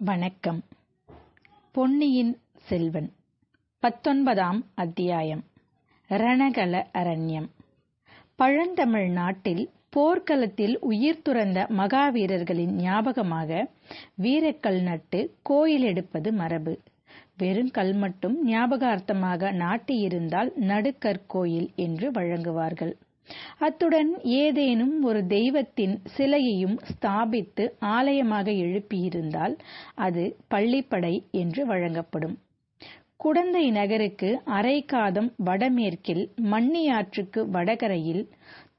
வணக்கம். பொன்னியின் செல்வன் பத்தொன்பதாம் அத்தியாயம். ரணகல அரண்யம். பழந்தமிழ் நாட்டில் போர்க்களத்தில் உயிர் துறந்த மகாவீரர்களின் ஞாபகமாக வீரக்கல் நட்டு கோயில் எடுப்பது மரபு. வெறுங்கல் மட்டும் ஞாபகார்த்தமாக நாட்டியிருந்தால் நடுக்கற்கோயில் என்று வழங்குவார்கள். அத்துடன் ஏதேனும் ஒரு தெய்வத்தின் சிலையையும் ஸ்தாபித்து ஆலயமாக எழுப்பியிருந்தால் அது பள்ளிப்படை என்று வழங்கப்படும். குடந்தை நகருக்கு அரைக்காதம் வடமேற்கில் மண்ணியாற்றுக்கு வடகரையில்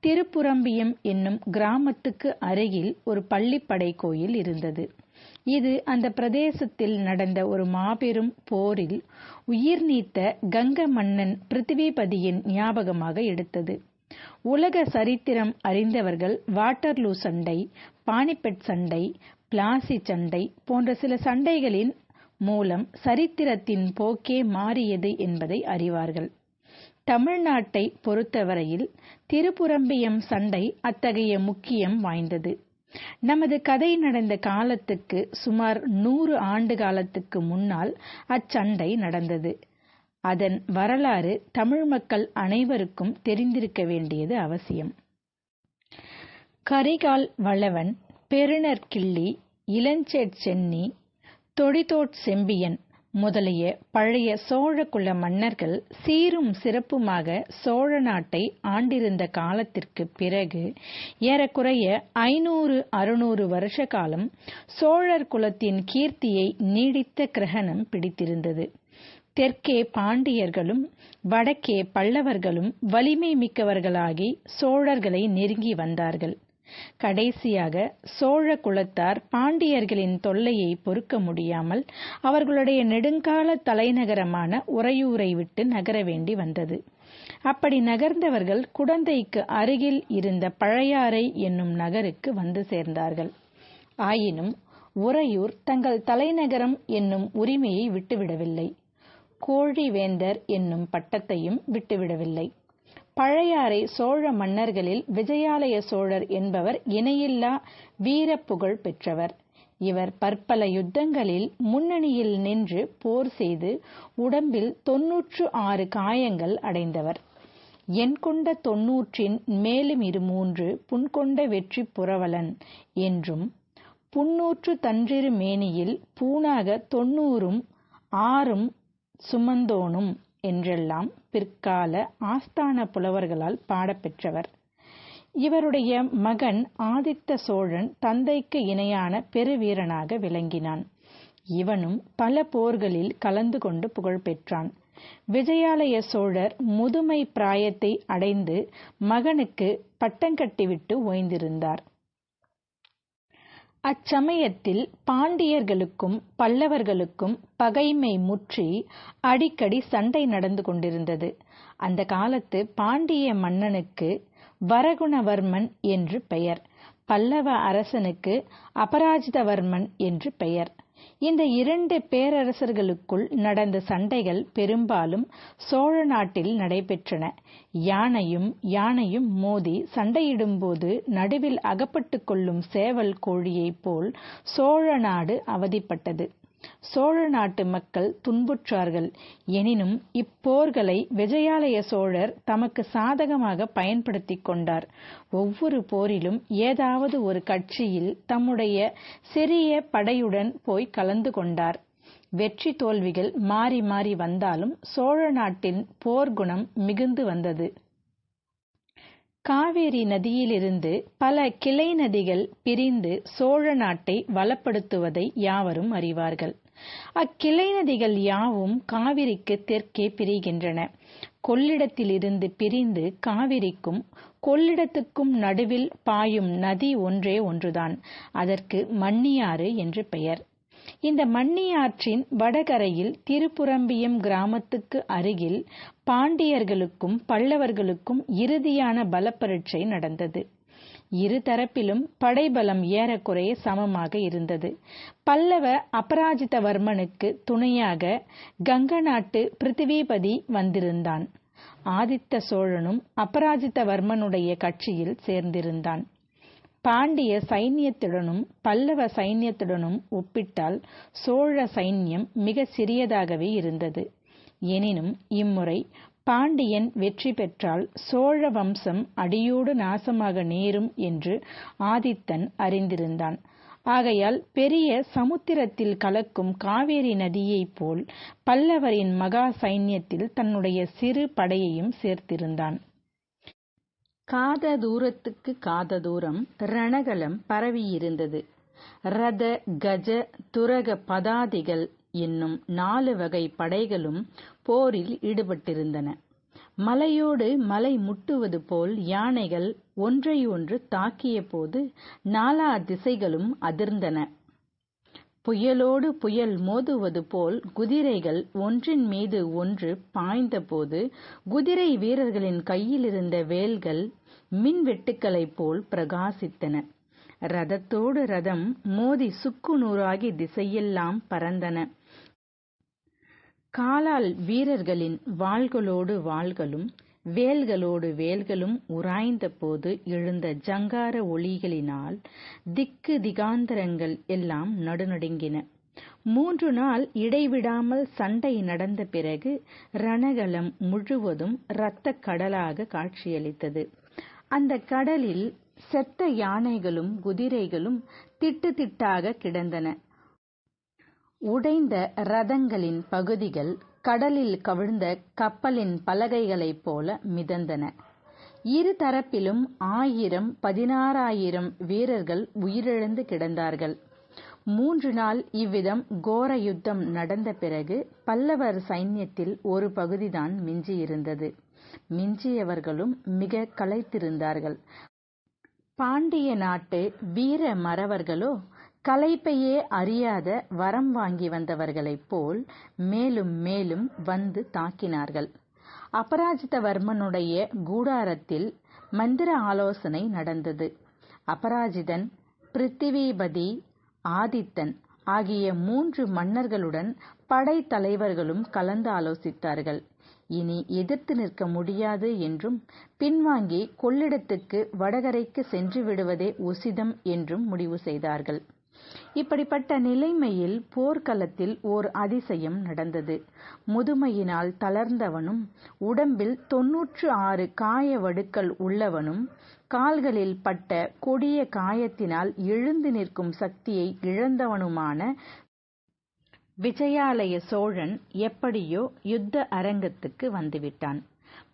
திருப்புரம்பியம் என்னும் கிராமத்துக்கு அருகில் ஒரு பள்ளிப்படை கோயில் இருந்தது. இது அந்த பிரதேசத்தில் நடந்த ஒரு மாபெரும் போரில் உயிர் நீத்த கங்க மன்னன் பிருத்திவிபதியின் ஞாபகமாக எடுத்தது. உலக சரித்திரம் அறிந்தவர்கள் வாட்டர்லூ சண்டை பானிபெட் சண்டை பிளாசி சண்டை போன்ற சில சண்டைகளின் மூலம் சரித்திரத்தின் போக்கே மாறியது என்பதை அறிவார்கள். தமிழ்நாட்டை பொறுத்தவரையில் திருப்புரம்பியம் சண்டை அத்தகைய முக்கியம் வாய்ந்தது. நமது கதை நடந்த காலத்துக்கு சுமார் நூறு ஆண்டு காலத்துக்கு முன்னால் அச்சண்டை நடந்தது. அதன் வரலாறு தமிழ் மக்கள் அனைவருக்கும் தெரிந்திருக்க வேண்டியது அவசியம். கரிகால் வளவன் பெருநர் கிள்ளி இளஞ்சேட் சென்னி தொடிதோட் செம்பியன் முதலிய பழைய சோழகுல மன்னர்கள் சீரும் சிறப்புமாக சோழ நாட்டை ஆண்டிருந்த காலத்திற்கு பிறகு ஏறக்குறைய ஐநூறு அறுநூறு வருஷ காலம் சோழர் குலத்தின் கீர்த்தியை நீடித்த கிரகணம் பிடித்திருந்தது. தெற்கே பாண்டியர்களும் வடக்கே பல்லவர்களும் வலிமை மிக்கவர்களாகி சோழர்களை நெருங்கி வந்தார்கள். கடைசியாக சோழ குலத்தார் பாண்டியர்களின் தொல்லையை பொறுக்க முடியாமல் அவர்களுடைய நெடுங்கால தலைநகரமான உறையூரை விட்டு நகர வேண்டி வந்தது. அப்படி நகர்ந்தவர்கள் குடந்தைக்கு அருகில் இருந்த பழையாறை என்னும் நகருக்கு வந்து சேர்ந்தார்கள். ஆயினும் உறையூர் தங்கள் தலைநகரம் என்னும் உரிமையை விட்டுவிடவில்லை. கோழிவேந்தர் என்னும் பட்டத்தையும் விட்டுவிடவில்லை. பழையாறை சோழ மன்னர்களில் விஜயாலய சோழர் என்பவர் இணையில்லா வீரப்புகழ் புகழ் பெற்றவர். இவர் பற்பல யுத்தங்களில் முன்னணியில் நின்று போர் செய்து உடம்பில் தொன்னூற்று ஆறு காயங்கள் அடைந்தவர். என் கொண்ட தொன்னூற்றின் மேலும் இரு மூன்று புன்கொண்ட வெற்றி புரவலன் என்றும் புன்னூற்று தன்றிரு மேனியில் பூணாக தொன்னூறும் ஆறும் சுமந்தோனும் என்றெல்லாம் பிற்கால ஆஸ்தான புலவர்களால் பாடப்பெற்றவர். இவருடைய மகன் ஆதித்த சோழன் தந்தைக்கு இணையான பெருவீரனாக விளங்கினான். இவனும் பல போர்களில் கலந்து கொண்டு புகழ் பெற்றான். விஜயாலய சோழர் முதுமை பிராயத்தை அடைந்து மகனுக்கு பட்டங்கட்டிவிட்டு ஓய்ந்திருந்தார். அச்சமயத்தில் பாண்டியர்களுக்கும் பல்லவர்களுக்கும் பகைமை முற்றி அடிக்கடி சண்டை நடந்து கொண்டிருந்தது. அந்த காலத்து பாண்டிய மன்னனுக்கு வரகுணவர்மன் என்று பெயர். பல்லவ அரசனுக்கு அபராஜிதவர்மன் என்று பெயர். இந்த இரண்டு பேரரசர்களுக்குள் நடந்த சண்டைகள் பெரும்பாலும் சோழ நாட்டில் நடைபெற்றன. யானையும் யானையும் மோதி சண்டையிடும்போது நடுவில் அகப்பட்டுக் கொள்ளும் சேவல் கோழியைப் போல் சோழ நாடு அவதிப்பட்டது. சோழ நாட்டு மக்கள் துன்புற்றார்கள். எனினும் இப்போர்களை விஜயாலய சோழர் தமக்கு சாதகமாக பயன்படுத்தி கொண்டார். ஒவ்வொரு போரிலும் ஏதாவது ஒரு கட்சியில் தம்முடைய சிறிய படையுடன் போய் கலந்து கொண்டார். வெற்றி தோல்விகள் மாறி மாறி வந்தாலும் சோழ நாட்டின் போர்க்குணம் மிகுந்து வந்தது. காவேரி நதியிலிருந்து பல கிளை நதிகள் பிரிந்து சோழ நாட்டை வளப்படுத்துவதை யாவரும் அறிவார்கள். அக்கிளை நதிகள் யாவும் காவிரிக்கு தெற்கே பிரிகின்றன. கொள்ளிடத்திலிருந்து பிரிந்து காவிரிக்கும் கொள்ளிடத்துக்கும் நடுவில் பாயும் நதி ஒன்றே ஒன்றுதான். அதற்கு மண்ணியாறு என்று பெயர். இந்த மண்ணியாற்றின் வடகரையில் திருப்புரம்பியம் கிராமத்துக்கு அருகில் பாண்டியர்களுக்கும் பல்லவர்களுக்கும் இறுதியான பலப்பரீட்சை நடந்தது. இரு தரப்பிலும் படைபலம் ஏறக்குறைய சமமாக இருந்தது. பல்லவ அபராஜிதவர்மனுக்கு துணையாக கங்க நாட்டு பிருத்திவிபதி வந்திருந்தான். ஆதித்த சோழனும் அபராஜிதவர்மனுடைய கட்சியில் சேர்ந்திருந்தான். பாண்டிய சைன்யத்துடனும் பல்லவ சைன்யத்துடனும் ஒப்பிட்டால் சோழ சைன்யம் மிக சிறியதாகவே இருந்தது. எனினும் இம்முறை பாண்டியன் வெற்றி பெற்றால் சோழ வம்சம் அடியோடு நாசமாக நேரும் என்று ஆதித்தன் அறிந்திருந்தான். ஆகையால் பெரிய சமுத்திரத்தில் கலக்கும் காவேரி நதியைப் போல் பல்லவரின் மகா சைன்யத்தில் தன்னுடைய சிறு படையையும் சேர்த்திருந்தான். காத தூரத்துக்கு காத தூரம் ரணகலம் பரவியிருந்தது. ரத கஜ துரக பதாதிகள் என்னும் நாலு வகை படைகளும் போரில் ஈடுபட்டிருந்தன. மலையோடு மலை முட்டுவது போல் யானைகள் ஒன்றையொன்று தாக்கிய போது நாலா திசைகளும் அதிர்ந்தன. புயலோடு புயல் மோதுவது போல் குதிரைகள் ஒன்றின் மீது ஒன்று பாய்ந்தபோது குதிரை வீரர்களின் கையிலிருந்த வேல்கள் மின்வெட்டுக்களைப் போல் பிரகாசித்தன. ரதத்தோடு ரதம் மோதி சுக்கு நூறாகி திசையெல்லாம் பறந்தன. காலால் வீரர்களின் வாள்களோடு வாள்களும் வேல்களோடு வேல்களும் உராய்ந்த போது எழுந்த ஜங்கார ஒளிகளினால் திக்கு திகாந்தரங்கள் எல்லாம் நடுநடுங்கின. மூன்று நாள் இடைவிடாமல் சண்டை நடந்த பிறகு ரணகலம் முழுவதும் இரத்த கடலாக காட்சியளித்தது. அந்த கடலில் செத்த யானைகளும் குதிரைகளும் திட்டு திட்டாக கிடந்தன. உடைந்த ரதங்களின் பகுதிகள் கடலில் கவிழ்ந்த கப்பலின் பலகைகளைப் போல மிதந்தன. இரு தரப்பிலும் ஆயிரம் பதினாறாயிரம் வீரர்கள் உயிரிழந்து கிடந்தார்கள். மூன்று நாள் இவ்விதம் கோர யுத்தம் நடந்த பிறகு பல்லவர் சைன்யத்தில் ஒரு பகுதிதான் மிஞ்சியிருந்தது. மிஞ்சியவர்களும் மிக களைத்திருந்தார்கள். பாண்டிய நாட்டு வீர மறவர்களோ களைப்பையே அறியாத வரம் வாங்கி வந்தவர்களைப் போல் மேலும் மேலும் வந்து தாக்கினார்கள். அபராஜிதவர்மனுடைய கூடாரத்தில் மந்திர ஆலோசனை நடந்தது. அபராஜிதன் பிருத்திவிபதி ஆதித்தன் ஆகிய மூன்று மன்னர்களுடன் படைத்தலைவர்களும் கலந்து ஆலோசித்தார்கள். இனி எதிர்த்து நிற்க முடியாது என்றும் பின்வாங்கி கொள்ளிடத்துக்கு வடகரைக்கு சென்று விடுவதே உசிதம் என்றும் முடிவு செய்தார்கள். இப்படிப்பட்ட நிலைமையில் போர்க்களத்தில் ஓர் அதிசயம் நடந்தது. முதுமையினால் தளர்ந்தவனும் உடம்பில் தொன்னூற்று ஆறு காய வடுக்கள் உள்ளவனும் கால்களில் பட்ட கொடிய காயத்தினால் எழுந்து நிற்கும் சக்தியை இழந்தவனுமான விஜயாலய சோழன் எப்படியோ யுத்த அரங்கத்துக்கு வந்துவிட்டான்.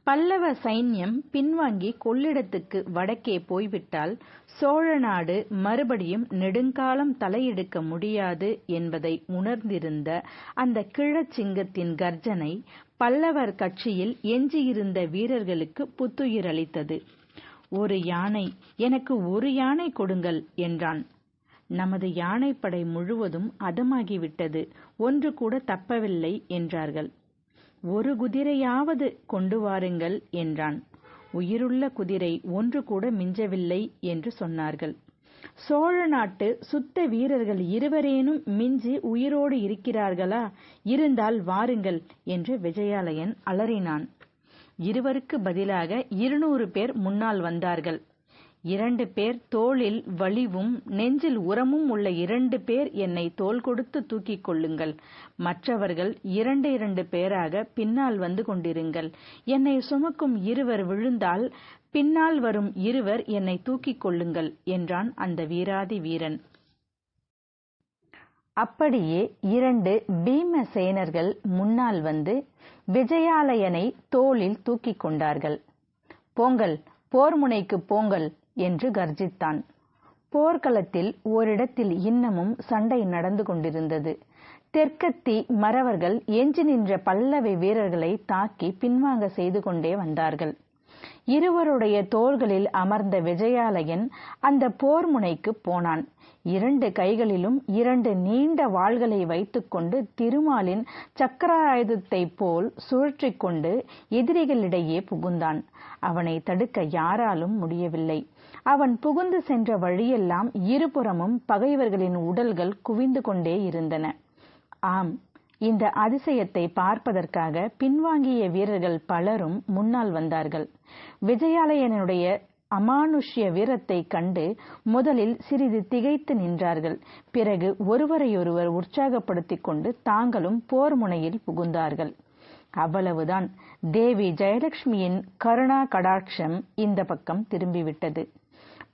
பல்லவ சைன்யம் பின்வாங்கி கொள்ளிடத்துக்கு வடக்கே போய்விட்டால் சோழ நாடு மறுபடியும் நெடுங்காலம் தலையெடுக்க முடியாது என்பதை உணர்ந்திருந்த அந்த கிழச்சிங்கத்தின் கர்ஜனை பல்லவர் கட்சியில் எஞ்சியிருந்த வீரர்களுக்கு புத்துயிர் அளித்தது. ஒரு யானை எனக்கு ஒரு யானை கொடுங்கள் என்றான். நமது யானைப்படை முழுவதும் அதமாகிவிட்டது. ஒன்று கூட தப்பவில்லை என்றார்கள். ஒரு குதிரையாவது கொண்டு வாருங்கள் என்றான். உயிருள்ள குதிரை ஒன்று கூட மிஞ்சவில்லை என்று சொன்னார்கள். சோழ நாட்டு சுத்த வீரர்கள் இருவரேனும் மிஞ்சி உயிரோடு இருக்கிறார்களா? இருந்தால் வாருங்கள் என்று விஜயாலயன் அலறினான். இருவருக்கு பதிலாக இருநூறு பேர் முன்னால் வந்தார்கள். இரண்டு பேர் தோளில் வலிவும் நெஞ்சில் உரமும் உள்ள இரண்டு பேர் என்னை தோள் கொடுத்து தூக்கிக் கொள்ளுங்கள். மற்றவர்கள் இரண்டு இரண்டு பேராக பின்னால் வந்து கொண்டிருங்கள். என்னை சுமக்கும் இருவர் விழுந்தால் பின்னால் வரும் இருவர் என்னை தூக்கிக் கொள்ளுங்கள் என்றான் அந்த வீராதி வீரன். அப்படியே இரண்டு பீமசேனர்கள் முன்னால் வந்து விஜயாலயனை தோளில் தூக்கிக் கொண்டார்கள். போங்கள் போர் முனைக்கு போங்கள் என்று கர்ஜித்தான். போர்க்களத்தில் ஓரிடத்தில் இன்னமும் சண்டை நடந்து கொண்டிருந்தது. தெற்கத்தி மறவர்கள் எஞ்சி நின்ற பல்லவி வீரர்களை தாக்கி பின்வாங்க செய்து கொண்டே வந்தார்கள். இருவருடைய தோள்களில் அமர்ந்த விஜயாலயன் அந்த போர் முனைக்கு போனான். இரண்டு கைகளிலும் இரண்டு நீண்ட வாள்களை வைத்துக்கொண்டு திருமாலின் சக்கராயுதத்தைப் போல் சுழற்றிக் கொண்டு எதிரிகளிடையே புகுந்தான். அவனை தடுக்க யாராலும் முடியவில்லை. அவன் புகுந்து சென்ற வழியெல்லாம் இருபுறமும் பகைவர்களின் உடல்கள் குவிந்து கொண்டே இருந்தன. ஆம் இந்த அதிசயத்தை பார்ப்பதற்காக பின்வாங்கிய வீரர்கள் பலரும் முன்னால் வந்தார்கள். விஜயாலயனுடைய அமானுஷ்ய வீரத்தை கண்டு முதலில் சிறிது திகைத்து நின்றார்கள். பிறகு ஒருவரையொருவர் உற்சாகப்படுத்திக் கொண்டு தாங்களும் போர் முனையில் புகுந்தார்கள். அவ்வளவுதான். தேவி ஜெயலட்சுமியின் கருணா கடாட்சம் இந்த பக்கம் திரும்பிவிட்டது.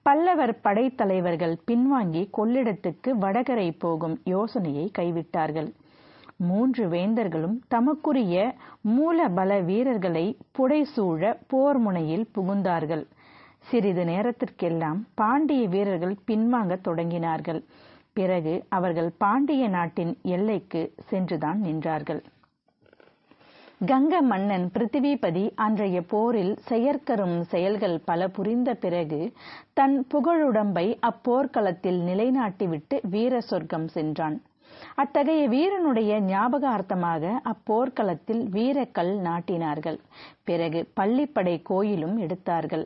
பல்லவர் படைத்தலைவர்கள் பின்வாங்கி கொள்ளிடத்துக்கு வடகரை போகும் யோசனையை கைவிட்டார்கள். மூன்று வேந்தர்களும் தமக்குரிய மூலபல வீரர்களை புடைசூழ போர் முனையில் புகுந்தார்கள். சிறிது நேரத்திற்கெல்லாம் பாண்டிய வீரர்கள் பின்வாங்க தொடங்கினார்கள். பிறகு அவர்கள் பாண்டிய நாட்டின் எல்லைக்கு சென்றுதான் நின்றார்கள். கங்க மன்னன் பிருத்திவிபதி அன்றைய போரில் செயற்கரும் செயல்கள் பல புரிந்த பிறகு தன் புகழுடம்பை அப்போர்க்களத்தில் நிலைநாட்டிவிட்டு வீர சொர்க்கம் சென்றான். அத்தகைய வீரனுடைய ஞாபகார்த்தமாக அப்போர்க்களத்தில் வீரக்கல் நாட்டினார்கள். பிறகு பள்ளிப்படை கோயிலும் எடுத்தார்கள்.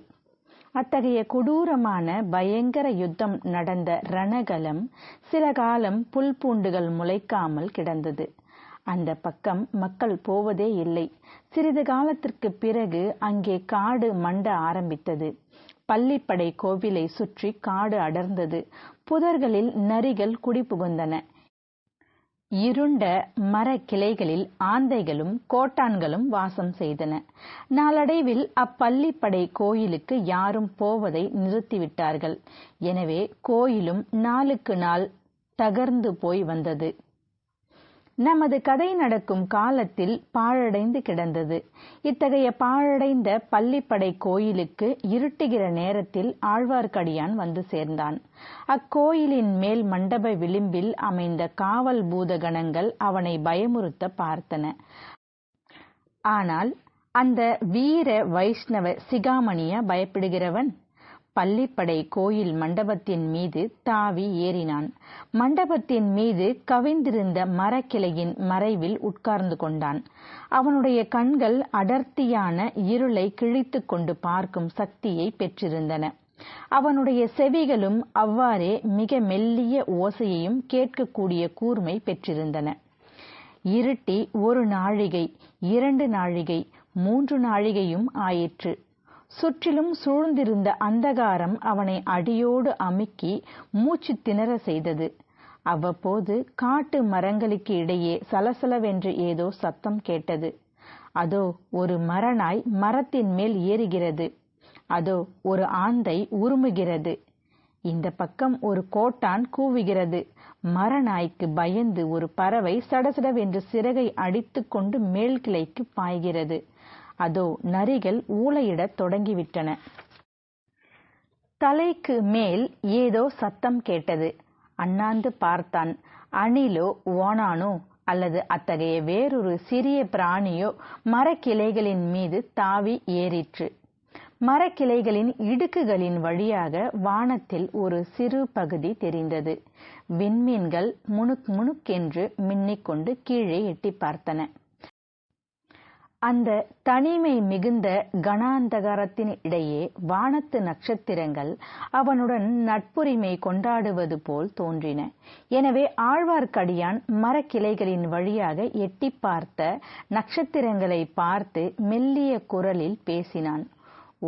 அத்தகைய கொடூரமான பயங்கர யுத்தம் நடந்த ரணகலம் சில காலம் புல் பூண்டுகள் முளைக்காமல் கிடந்தது. அந்த பக்கம் மக்கள் போவதே இல்லை. சிறிது காலத்திற்கு பிறகு அங்கே காடு மண்ட ஆரம்பித்தது. பள்ளிப்படை கோவிலை சுற்றி காடு அடர்ந்தது. புதர்களில் நரிகள் குடிபுகுந்தன. இருண்ட மரக்கிளைகளில் ஆந்தைகளும் கோட்டான்களும் வாசம் செய்தன. நாளடைவில் அப்பள்ளிப்படை கோயிலுக்கு யாரும் போவதை நிறுத்திவிட்டார்கள். எனவே கோயிலும் நாளுக்கு நாள் தகர்ந்து போய் வந்தது. நமது கதை நடக்கும் காலத்தில் பாழடைந்து கிடந்தது. இத்தகைய பாழடைந்த பள்ளிப்படை கோயிலுக்கு இருட்டுகிற நேரத்தில் ஆழ்வார்க்கடியான் வந்து சேர்ந்தான். அக்கோயிலின் மேல் மண்டப விளிம்பில் அமைந்த காவல் பூதகணங்கள் அவனை பயமுறுத்த பார்த்தன. ஆனால் அந்த வீர வைஷ்ணவ சிகாமணிய பயப்படுகிறவன்? பள்ளிப்படை கோயில் மண்டபத்தின் மீது தாவி ஏறினான். மண்டபத்தின் மீது கவிந்திருந்த மரக்கிளையின் மறைவில் உட்கார்ந்து கொண்டான். அவனுடைய கண்கள் அடர்த்தியான இருளை கிழித்து கொண்டு பார்க்கும் சக்தியை பெற்றிருந்தன. அவனுடைய செவிகளும் அவ்வாறே மிக மெல்லிய ஓசையையும் கேட்கக்கூடிய கூர்மை பெற்றிருந்தன. இருட்டி ஒரு நாழிகை இரண்டு நாழிகை மூன்று நாழிகையும் ஆயிற்று. சுற்றிலும் சூழ்ந்திருந்த அந்தகாரம் அவனை அடியோடு அமுக்கி மூச்சு திணற செய்தது. அவ்வப்போது காட்டு மரங்களுக்கு இடையே சலசலவென்று ஏதோ சத்தம் கேட்டது. அதோ ஒரு மரநாய் மரத்தின் மேல் ஏறுகிறது. அதோ ஒரு ஆந்தை உருமுகிறது. இந்த பக்கம் ஒரு கோட்டான் கூவுகிறது. மரநாய்க்கு பயந்து ஒரு பறவை சடசடவென்று சிறகை அடித்துக்கொண்டு மேல் கிளைக்கு பாய்கிறது. அதோ நரிகள் ஊளையிடத் தொடங்கிவிட்டன. தலைக்கு மேல் ஏதோ சத்தம் கேட்டது. அண்ணாந்து பார்த்தான். அணிலோ ஓனானோ அல்லது அத்தகைய வேறொரு சிறிய பிராணியோ மரக்கிளைகளின் மீது தாவி ஏறிற்று. மரக்கிளைகளின் இடுக்குகளின் வழியாக வானத்தில் ஒரு சிறு பகுதி தெரிந்தது. விண்மீன்கள் முணுக் முணுக்கென்று மின்னிக்கொண்டு கீழே எட்டி பார்த்தன. அந்த தனிமை மிகுந்த கணாந்தகாரத்தின் இடையே வானத்து நட்சத்திரங்கள் அவனுடன் நட்புரிமை கொண்டாடுவது போல் தோன்றின. எனவே ஆழ்வார்க்கடியான் மரக்கிளைகளின் வழியாக எட்டி பார்த்த நட்சத்திரங்களை பார்த்து மெல்லிய குரலில் பேசினான்.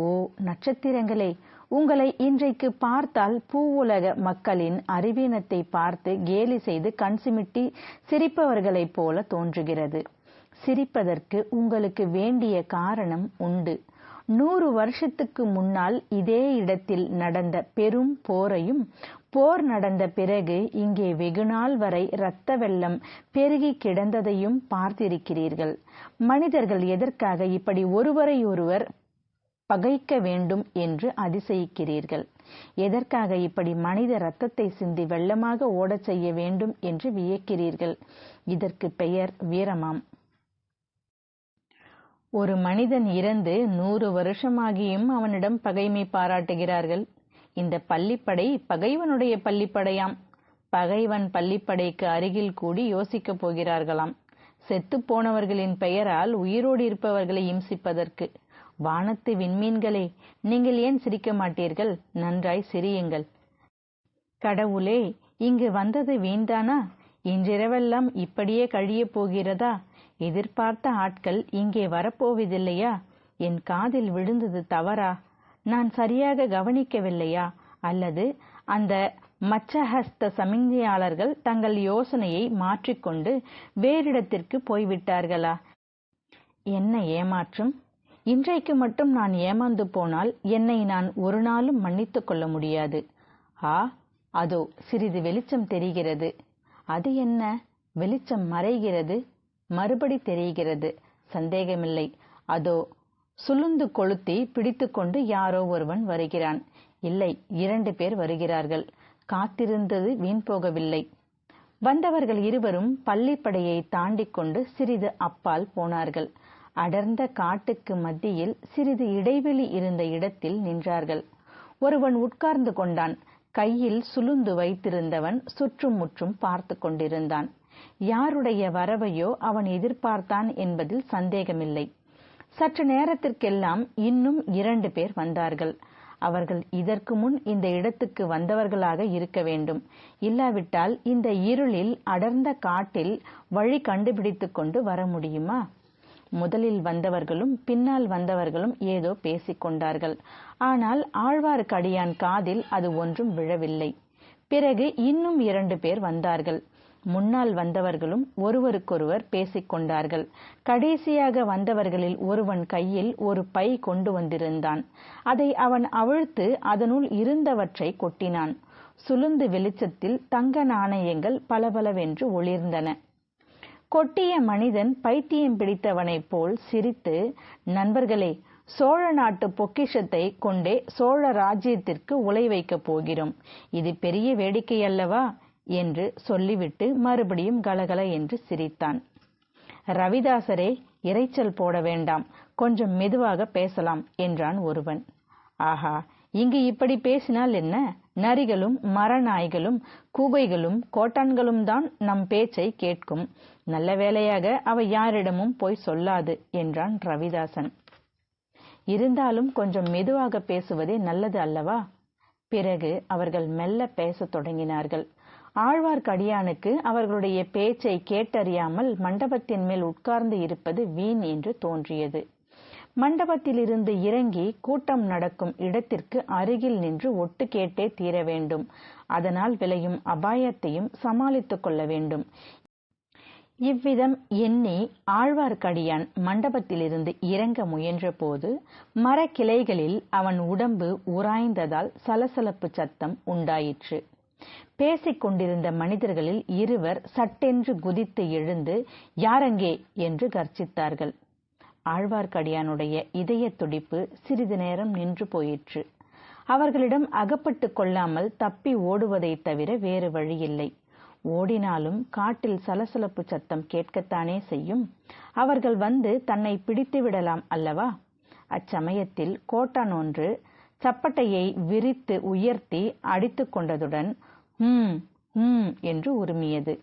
ஓ நட்சத்திரங்களே உங்களை இன்றைக்கு பார்த்தால் பூவுலக மக்களின் அறிவீனத்தை பார்த்து கேலி செய்து கண் சிமிட்டி சிரிப்பவர்களைப் போல தோன்றுகிறது. சிரிப்பதற்கு உங்களுக்கு வேண்டிய காரணம் உண்டு. நூறு வருஷத்துக்கு முன்னால் இதே இடத்தில் நடந்த பெரும் போரையும் போர் நடந்த பிறகு இங்கே வெகுநாள் வரை இரத்த வெள்ளம் பெருகி கிடந்ததையும் பார்த்திருக்கிறீர்கள். மனிதர்கள் எதற்காக இப்படி ஒருவரை ஒருவர் பகைக்க வேண்டும் என்று அதிசயிக்கிறீர்கள்? எதற்காக இப்படி மனித ரத்தத்தை சிந்தி வெள்ளமாக ஓடச் செய்ய வேண்டும் என்று வியக்கிறீர்கள்? இதற்கு பெயர் வீரமாம். ஒரு மனிதன் இறந்து நூறு வருஷமாகியும் அவனிடம் பகைமை பாராட்டுகிறார்கள். இந்த பள்ளிப்படை பகைவனுடைய பள்ளிப்படையாம். பகைவன் பள்ளிப்படைக்கு அருகில் கூடி யோசிக்கப் போகிறார்களாம். செத்துப் போனவர்களின் பெயரால் உயிரோடு இருப்பவர்களை இம்சிப்பதற்கு. வானத்து விண்மீன்களே நீங்கள் ஏன் சிரிக்க மாட்டீர்கள்? நன்றாய் சிரியுங்கள். கடவுளே இங்கு வந்தது வீண்தானா இன்றிரவெல்லாம் இப்படியே கழியப் போகிறதா? எதிர்பார்த்த ஆட்கள் இங்கே வரப்போவதில்லையா? என் காதில் விழுந்தது தவறா? நான் சரியாக கவனிக்கவில்லையா? அல்லது அந்த மச்சஹஸ்த சமிஞ்ஞையாளர்கள் தங்கள் யோசனையை மாற்றிக்கொண்டு வேறிடத்திற்கு போய்விட்டார்களா? என்ன ஏமாற்றம்? இன்றைக்கு மட்டும் நான் ஏமாந்து போனால் என்னை நான் ஒரு நாளும் மன்னித்துக் கொள்ள முடியாது. ஆ அதோ சிறிது வெளிச்சம் தெரிகிறது. அது என்ன? வெளிச்சம் மறைகிறது. மறுபடி தெரிகிறது. சந்தேகமில்லை. அதோ சுளுந்து கொளுத்தி பிடித்துக்கொண்டு யாரோ ஒருவன் வருகிறான். இல்லை இரண்டு பேர் வருகிறார்கள். காத்திருந்தது வீண் போகவில்லை. வந்தவர்கள் இருவரும் பள்ளிப்படையை தாண்டிக் கொண்டு சிறிது அப்பால் போனார்கள். அடர்ந்த காட்டுக்கு மத்தியில் சிறிது இடைவெளி இருந்த இடத்தில் நின்றார்கள். ஒருவன் உட்கார்ந்து கொண்டான். கையில் சுளுந்து வைத்திருந்தவன் சுற்றும் முற்றும் பார்த்து கொண்டிருந்தான். யாருடைய வரவையோ அவன் எதிர்பார்த்தான் என்பதில் சந்தேகமில்லை. சற்று நேரத்திற்கெல்லாம் இன்னும் இரண்டு பேர் வந்தார்கள். அவர்கள் இதற்கு முன் இந்த இடத்துக்கு வந்தவர்களாக இருக்க வேண்டும். இல்லாவிட்டால் இந்த இருளில் அடர்ந்த காட்டில் வழி கண்டுபிடித்துக் கொண்டு வர முடியுமா? முதலில் வந்தவர்களும் பின்னால் வந்தவர்களும் ஏதோ பேசிக் கொண்டார்கள். ஆனால் ஆழ்வார்க்கடியான் காதில் அது ஒன்றும் விழவில்லை. பிறகு இன்னும் இரண்டு பேர் வந்தார்கள். முன்னால் வந்தவர்களும் ஒருவருக்கொருவர் பேசிக் கொண்டார்கள் கடைசியாக வந்தவர்களில் ஒருவன் கையில் ஒரு பை கொண்டு வந்திருந்தான். அதை அவன் அவிழ்த்து அதனுள் இருந்தவற்றை கொட்டினான். சுளுந்து வெளிச்சத்தில் தங்க நாணயங்கள் பளபளவென்று ஒளிர்ந்தன. கொட்டிய மனிதன் பைத்தியம் பிடித்தவனைப் போல் சிரித்து நண்பர்களே சோழ நாட்டு பொக்கிஷத்தை கொண்டே சோழ ராஜ்யத்திற்கு உலை வைக்கப் போகிறோம். இது பெரிய வேடிக்கை அல்லவா? என்று சொல்லிவிட்டு மறுபடியும் கலகல என்று சிரித்தான். ரவிதாசரே இரைச்சல் போட வேண்டாம். கொஞ்சம் மெதுவாக பேசலாம் என்றான் ஒருவன். ஆஹா இங்கு இப்படி பேசினால் என்ன? நரிகளும் மரநாய்களும் கூகைகளும் கோட்டான்களும் தான் நம் பேச்சை கேட்கும். நல்ல வேலையாக அவை யாரிடமும் போய் சொல்லாது என்றான் ரவிதாசன். இருந்தாலும் கொஞ்சம் மெதுவாக பேசுவதே நல்லது அல்லவா? பிறகு அவர்கள் மெல்ல பேசத் தொடங்கினார்கள். ஆழ்வார்க்கடியானுக்கு அவர்களுடைய பேச்சை கேட்டறியாமல் மண்டபத்தின் மேல் உட்கார்ந்து இருப்பது வீண் என்று தோன்றியது. மண்டபத்திலிருந்து இறங்கி கூட்டம் நடக்கும் இடத்திற்கு அருகில் நின்று ஒட்டு கேட்டே தீர வேண்டும். அதனால் விளையும் அபாயத்தையும் சமாளித்துக் கொள்ள வேண்டும். இவ்விதம் எண்ணி ஆழ்வார்க்கடியான் மண்டபத்திலிருந்து இறங்க முயன்றபோது மரக்கிளைகளில் அவன் உடம்பு உராய்ந்ததால் சலசலப்பு சத்தம் உண்டாயிற்று. பேசிக் கொண்டிருந்த மனிதர்களில் இருவர் சட்டென்று குதித்து எழுந்து யாரங்கே? என்று கர்ச்சித்தார்கள். ஆழ்வார்க்கடியானுடைய இதய துடிப்பு சிறிது நேரம் நின்று போயிற்று. அவர்களிடம் அகப்பட்டு கொள்ளாமல் தப்பி ஓடுவதைத் தவிர வேறு வழியில்லை. ஓடினாலும் காட்டில் சலசலப்பு சத்தம் கேட்கத்தானே செய்யும். அவர்கள் வந்து தன்னை பிடித்து விடலாம் அல்லவா? அச்சமயத்தில் கோட்டான் ஒன்று சப்பட்டையை விரித்து உயர்த்தி அடித்து கொண்டதுடன் ஹம் ஹம் என்று உருமியது.